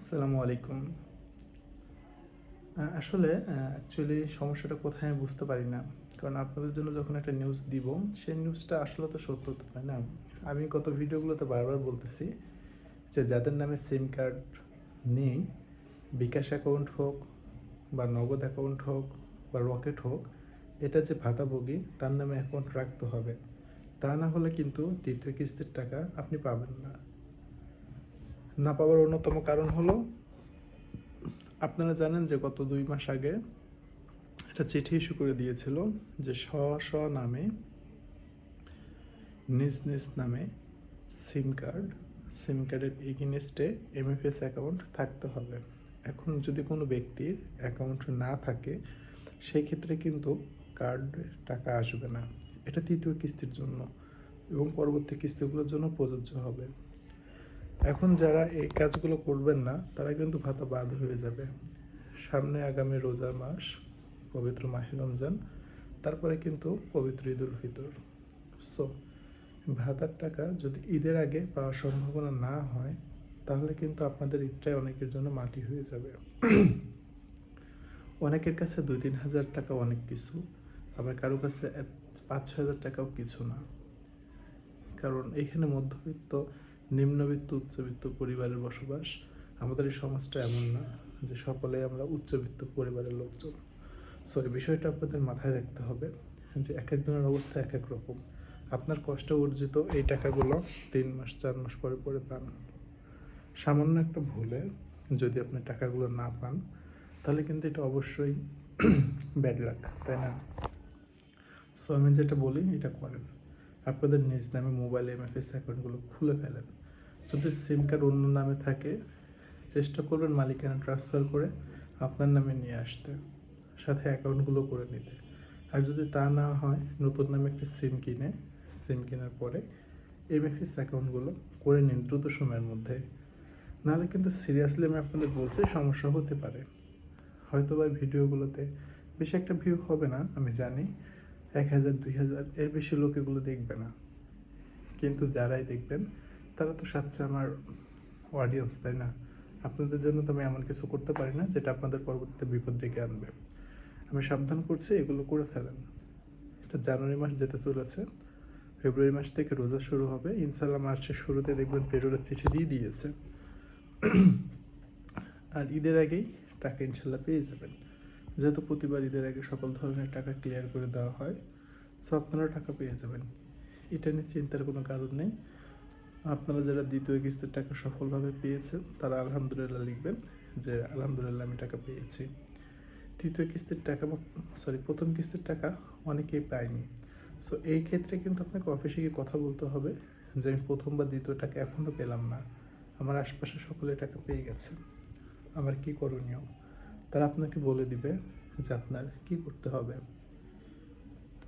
আসসালামু আলাইকুম। আসলে অ্যাকচুয়ালি সমস্যাটা কোথায় আমি বুঝতে পারি না। কারণ আপনাদের জন্য যখন একটা নিউজ দিব, সেই নিউজটা আসলে তো সত্য তো, তাই না? আমি গত ভিডিওগুলোতে বারবার বলতেছি যে যাদের নামে সিম কার্ড নেই, বিকাশ অ্যাকাউন্ট হোক বা নগদ অ্যাকাউন্ট হোক বা রকেট হোক, এটা যে ভাতাভোগী, তার নামে অ্যাকাউন্ট রাখতে হবে। তা না হলে কিন্তু তৃতীয় কিস্তির টাকা আপনি পাবেন না। না পাওয়ার অন্যতম কারণ হলো, আপনারা জানেন যে গত দুই মাস আগে একটা চিঠি ইস্যু করে দিয়েছিল যে স্ব স্ব নামে, নিজ নিজ নামে সিম কার্ড, সিম কার্ডের এগেনস্টে এমএফএস অ্যাকাউন্ট থাকতে হবে। এখন যদি কোনো ব্যক্তির অ্যাকাউন্ট না থাকে, সেই ক্ষেত্রে কিন্তু কার্ড টাকা আসবে না। এটা তৃতীয় কিস্তির জন্য এবং পরবর্তী কিস্তিগুলোর জন্য প্রযোজ্য হবে। এখন যারা এই কাজগুলো করবেন না, তারা কিন্তু ভাতা বাদ হয়ে যাবে। সামনে আগামী রোজা মাস, পবিত্র মাহে রমজান, তারপরে কিন্তু পবিত্র ঈদ উল ফিতর। সো ভাতার টাকা যদি ঈদের আগে পাওয়ার সম্ভাবনা না হয়, তাহলে কিন্তু আপনাদের ঈদটাই অনেকের জন্য মাটি হয়ে যাবে। অনেকের কাছে দুই তিন হাজার টাকা অনেক কিছু, আবার কারও কাছে পাঁচ ছ হাজার টাকাও কিছু না। কারণ এখানে মধ্যবিত্ত নিম্নবিত্ত, উচ্চবিত্ত পরিবারের বসবাস। আমাদের এই সমাজটা এমন না যে সকলে আমরা উচ্চবিত্ত পরিবারের লোকজন। সো এই বিষয়টা আপনাদের মাথায় রাখতে হবে যে এক একজনের অবস্থা এক এক রকম। আপনার কষ্ট অর্জিত এই টাকাগুলো তিন মাস, চার মাস পরে পরে পান। সামান্য একটা ভুলে যদি আপনি টাকাগুলো না পান, তাহলে কিন্তু এটা অবশ্যই ব্যাড লাক তাই না? সো আমি যেটা বলি, এটা করেন। আপনাদের নিজ নামে মোবাইল এমএফএস অ্যাকাউন্টগুলো খুলে ফেলেন। যদি সিম কার্ড অন্য নামে থাকে, চেষ্টা করবেন মালিকানা ট্রান্সফার করে আপনার নামে নিয়ে আসতে, সাথে অ্যাকাউন্টগুলো করে নিতে। আর যদি তা না হয়, নতুন নামে একটি সিম কিনে সিম কেনার পরে এমএফএস অ্যাকাউন্টগুলো করে নিন দ্রুত সময়ের মধ্যে। নাহলে কিন্তু সিরিয়াসলি আমি আপনাদের বলছি, সমস্যা হতে পারে। হয়তো বা ভিডিওগুলোতে বেশি একটা ভিউ হবে না, আমি জানি। এক হাজার, দুই হাজার, এর বেশি লোক এগুলো দেখবে না। কিন্তু যারাই দেখবেন তারা তো সাথে আমার অডিয়েন্স তাই না? আপনাদের জন্য তো আমি এমন কিছু করতে পারি না, যেটা আপনাদের পরবর্তীতে বিপদ ডেকে আনবে। আমি সাবধান করছি, এগুলো করে ফেলেন। এটা জানুয়ারি মাস যেতে চলেছে। ফেব্রুয়ারি মাস থেকে রোজা শুরু হবে। ইনশাল্লাহ মার্চের শুরুতে দেখবেন পেরোরের চিঠি দিয়ে দিয়েছে। আর ঈদের আগেই টাকা ইনশাল্লাহ পেয়ে যাবেন। যেহেতু প্রতিবার ঈদের আগে সকল ধরনের টাকা ক্লিয়ার করে দেওয়া হয়, সো আপনারা টাকা পেয়ে যাবেন। এটা নিয়ে চিন্তার কোনো কারণ নেই। আপনারা যারা দ্বিতীয় কিস্তির টাকা সফলভাবে পেয়েছেন, তারা আলহামদুলিল্লাহ লিখবেন যে, আলহামদুলিল্লাহ আমি টাকা পেয়েছি। তৃতীয় কিস্তির টাকা সরি প্রথম কিস্তির টাকা অনেকেই পায়নি। সো এই ক্ষেত্রে কিন্তু আপনাকে অফিসে গিয়ে কথা বলতে হবে যে, আমি প্রথম বা দ্বিতীয় টাকা এখনও পেলাম না। আমার আশপাশে সকলে টাকা পেয়ে গেছে। আমার কি করণীয়? তারা আপনাকে বলে দিবে যে, আপনার কি করতে হবে?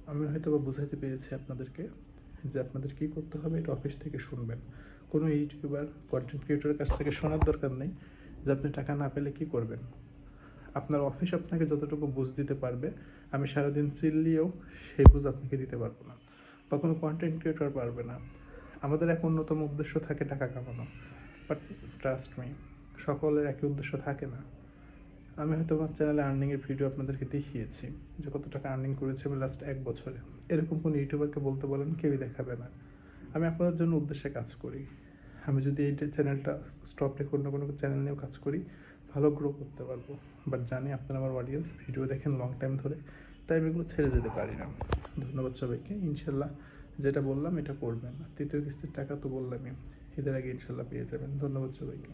আমি হয়তো বা বুঝাইতে পেরেছি আপনাদেরকে। যে আপনাদের কি করতে হবে, এটা অফিস থেকে শুনবেন। কোনো ইউটিউবার কন্টেন্ট ক্রিয়েটরের কাছ থেকে শোনার দরকার নেই যে আপনি টাকা না পেলে কি করবেন। আপনার অফিস আপনাকে যতটুকু বুঝ দিতে পারবে, আমি সারাদিন চিল্লিয়েও সেই বুঝ আপনাকে দিতে পারব না। বা কোনো কন্টেন্ট ক্রিয়েটর পারবে না। আমাদের এক অন্যতম উদ্দেশ্য থাকে টাকা কামানো। বাট ট্রাস্ট মি সকলের একই উদ্দেশ্য থাকে না। আমি হয়তো আমার চ্যানেলে আর্নিংয়ের ভিডিও আপনাদেরকে দেখিয়েছি, যে কত টাকা আর্নিং করেছি লাস্ট এক বছরে। এরকম কোনো ইউটিউবারকে বলতে বলেন, কেউই দেখাবে না। আমি আপনাদের জন্য উদ্দেশ্যে কাজ করি। আমি যদি এই চ্যানেলটা স্টপ রেখে অন্য কোনো চ্যানেল নিয়েও কাজ করি, ভালো গ্রো করতে পারব। বাট জানি আপনারা আমার অডিয়েন্স ভিডিও দেখেন লং টাইম ধরে, তাই আমি এগুলো ছেড়ে যেতে পারি না। ধন্যবাদ সবাইকে। ইনশাল্লাহ যেটা বললাম এটা করবেন। তৃতীয় কিস্তির টাকা তো বললামই। ঈদের আগে ইনশাল্লাহ পেয়ে যাবেন। ধন্যবাদ সবাইকে।